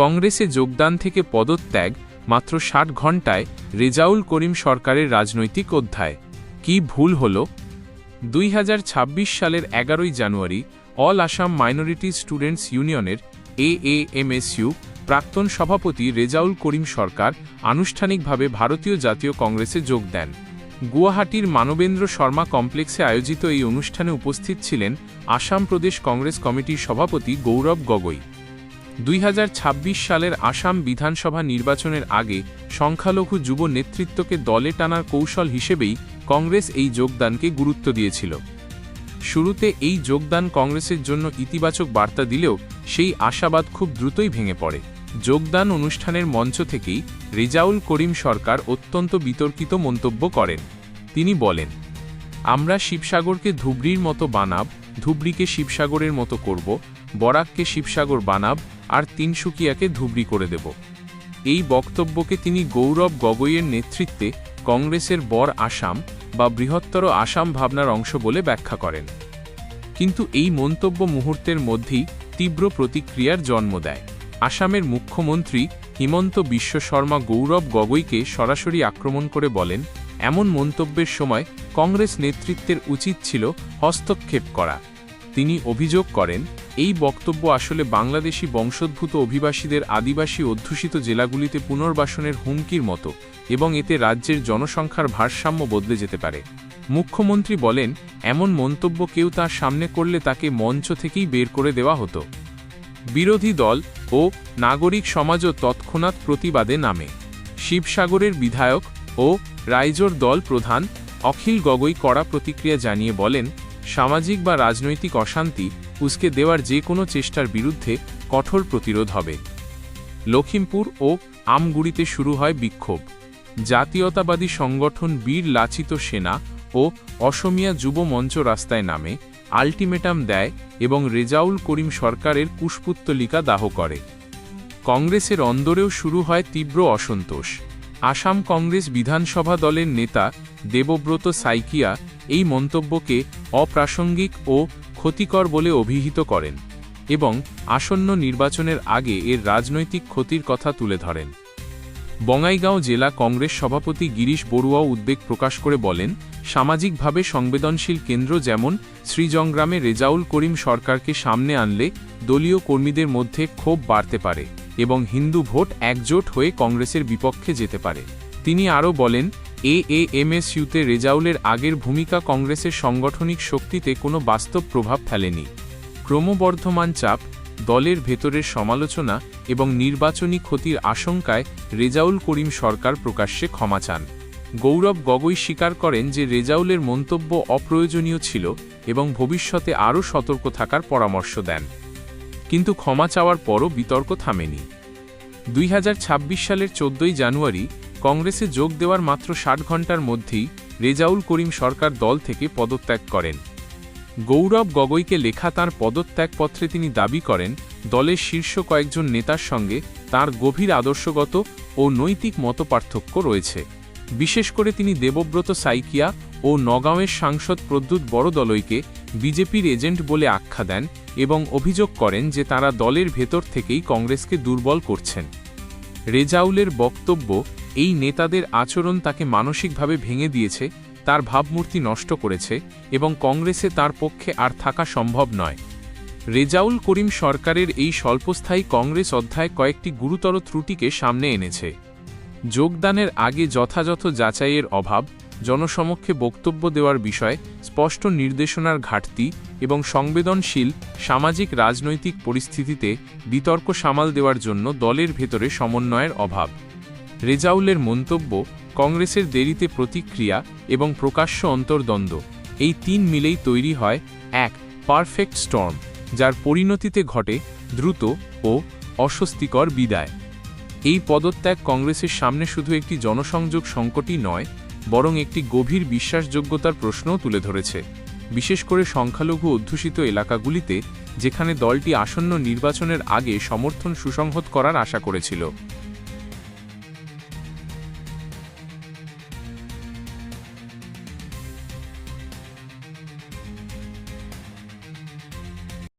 কংগ্রেসে যোগদান থেকে পদত্যাগ মাত্র ষাট ঘণ্টায় রেজাউল করিম সরকারের রাজনৈতিক অধ্যায়। কি ভুল হল? দুই হাজার ছাব্বিশ সালের এগারোই January, all Assam minority students ইউনিয়নের এএএমএসইউ প্রাক্তন সভাপতি রেজাউল করিম সরকার আনুষ্ঠানিকভাবে ভারতীয় জাতীয় কংগ্রেসে যোগ দেন। গুয়াহাটির মানবেন্দ্র শর্মা কমপ্লেক্সে আয়োজিত এই অনুষ্ঠানে উপস্থিত ছিলেন আসাম প্রদেশ কংগ্রেস কমিটির সভাপতি গৌরব গগৈ। দুই হাজার ছাব্বিশ সালের আসাম বিধানসভা নির্বাচনের আগে সংখ্যালঘু যুব নেতৃত্বকে দলে টানার কৌশল হিসেবেই কংগ্রেস এই যোগদানকে গুরুত্ব দিয়েছিল। শুরুতে এই যোগদান কংগ্রেসের জন্য ইতিবাচক বার্তা দিলেও সেই আশাবাদ খুব দ্রুতই ভেঙে পড়ে। যোগদান অনুষ্ঠানের মঞ্চ থেকেই রেজাউল করিম সরকার অত্যন্ত বিতর্কিত মন্তব্য করেন। তিনি বলেন, আমরা শিবসাগরকে ধুবড়ির মতো বানাব, ধুবড়িকে শিবসাগরের মতো করব, বরাককে শিবসাগর বানাব আর তিনসুকিয়াকে ধুবড়ি করে দেব। এই বক্তব্যকে তিনি গৌরব গগৈয়ের নেতৃত্বে কংগ্রেসের বর আসাম বা বৃহত্তর আসাম ভাবনার অংশ বলে ব্যাখ্যা করেন। কিন্তু এই মন্তব্য মুহূর্তের মধ্যেই তীব্র প্রতিক্রিয়ার জন্ম দেয়। আসামের মুখ্যমন্ত্রী হিমন্ত বিশ্ব শর্মা গৌরব গগৈকে সরাসরি আক্রমণ করে বলেন, এমন মন্তব্যের সময় কংগ্রেস নেতৃত্বের উচিত ছিল হস্তক্ষেপ করা। তিনি অভিযোগ করেন, এই বক্তব্য আসলে বাংলাদেশি বংশোদ্ভূত অভিবাসীদের আদিবাসী অধ্যুষিত জেলাগুলিতে পুনর্বাসনের হুমকির মতো এবং এতে রাজ্যের জনসংখ্যার ভারসাম্য বদলে যেতে পারে। মুখ্যমন্ত্রী বলেন, এমন মন্তব্য কেউ তার সামনে করলে তাকে মঞ্চ থেকেই বের করে দেওয়া হতো। বিরোধী দল ও নাগরিক সমাজও তৎক্ষণাৎ প্রতিবাদে নামে। শিবসাগরের বিধায়ক ও রাইজোর দল প্রধান অখিল গগৈ কড়া প্রতিক্রিয়া জানিয়ে বলেন সামাজিক বা রাজনৈতিক অশান্তি উসকে দেওয়ার যে কোনো চেষ্টার বিরুদ্ধে কঠোর প্রতিরোধ হবে। লখিমপুর ও আমগুড়িতে শুরু হয় বিক্ষোভ। জাতীয়তাবাদী সংগঠন বীর লাচিত সেনা ও অসমিয়া যুব মঞ্চ রাস্তায় নামে, আল্টিমেটাম দেয় এবং রেজাউল করিম সরকারের কুশপুত্তলিকা দাহ করে। কংগ্রেসের অন্দরেও শুরু হয় তীব্র অসন্তোষ। আসাম কংগ্রেস বিধানসভা দলের নেতা দেবব্রত সাইকিয়া এই মন্তব্যকে অপ্রাসঙ্গিক ও ক্ষতিকর বলে অভিহিত করেন এবং আসন্ন নির্বাচনের আগে এর রাজনৈতিক ক্ষতির কথা তুলে ধরেন। বঙ্গাইগাঁও জেলা কংগ্রেস সভাপতি গিরিশ বড়ুয়াও উদ্বেগ প্রকাশ করে বলেন, সামাজিকভাবে সংবেদনশীল কেন্দ্র যেমন শ্রীজংগ্রামে রেজাউল করিম সরকারকে সামনে আনলে দলীয় কর্মীদের মধ্যে ক্ষোভ বাড়তে পারে এবং হিন্দু ভোট একজোট হয়ে কংগ্রেসের বিপক্ষে যেতে পারে। তিনি আরও বলেন এ এ এমএসইউতে রেজাউলের আগের ভূমিকা কংগ্রেসের সাংগঠনিক শক্তিতে কোনো বাস্তব প্রভাব ফেলেনি। ক্রমবর্ধমান চাপ, দলের ভেতরের সমালোচনা এবং নির্বাচনী ক্ষতির আশঙ্কায় রেজাউল করিম সরকার প্রকাশ্যে ক্ষমা চান। গৌরব গগৈ স্বীকার করেন যে রেজাউলের মন্তব্য অপ্রয়োজনীয় ছিল এবং ভবিষ্যতে আরও সতর্ক থাকার পরামর্শ দেন। কিন্তু ক্ষমা চাওয়ার পরও বিতর্ক থামেনি। দুই হাজার ছাব্বিশ সালের চোদ্দই জানুয়ারি কংগ্রেসে যোগ দেওয়ার মাত্র ষাট ঘণ্টার মধ্যেই রেজাউল করিম সরকার দল থেকে পদত্যাগ করেন। গৌরব গগৈকে লেখা তাঁর পদত্যাগপত্রে তিনি দাবি করেন, দলের শীর্ষ কয়েকজন নেতার সঙ্গে তার গভীর আদর্শগত ও নৈতিক মতপার্থক্য রয়েছে। বিশেষ করে তিনি দেবব্রত সাইকিয়া ও নগাঁওয়ের সাংসদ প্রদ্যুৎ বড়দলইকে বিজেপির এজেন্ট বলে আখ্যা দেন এবং অভিযোগ করেন যে তারা দলের ভেতর থেকেই কংগ্রেসকে দুর্বল করছেন। রেজাউলের বক্তব্য এই নেতাদের আচরণ তাকে মানসিকভাবে ভেঙে দিয়েছে, তার ভাবমূর্তি নষ্ট করেছে এবং কংগ্রেসে তার পক্ষে আর থাকা সম্ভব নয়। রেজাউল করিম সরকারের এই স্বল্পস্থায়ী কংগ্রেস অধ্যায় কয়েকটি গুরুতর ত্রুটিকে সামনে এনেছে। যোগদানের আগে যথাযথ যাচাইয়ের অভাব, জনসমক্ষে বক্তব্য দেওয়ার বিষয়ে, স্পষ্ট নির্দেশনার ঘাটতি এবং সংবেদনশীল সামাজিক রাজনৈতিক পরিস্থিতিতে বিতর্ক সামাল দেওয়ার জন্য দলের ভেতরে সমন্বয়ের অভাব। রেজাউলের মন্তব্য, কংগ্রেসের দেরিতে প্রতিক্রিয়া এবং প্রকাশ্য অন্তর্দ্বন্দ্ব। এই তিন মিলেই তৈরি হয় এক পারফেক্ট স্টর্ম, যার পরিণতিতে ঘটে দ্রুত ও অস্বস্তিকর বিদায়। এই পদত্যাগ কংগ্রেসের সামনে শুধু একটি জনসংযোগ সংকটই নয়, বরং একটি গভীর বিশ্বাসযোগ্যতার প্রশ্নও তুলে ধরেছে। বিশেষ করে সংখ্যালঘু অধ্যুষিত এলাকাগুলিতে, যেখানে দলটি আসন্ন নির্বাচনের আগে সমর্থন সুসংহত করার আশা করেছিল।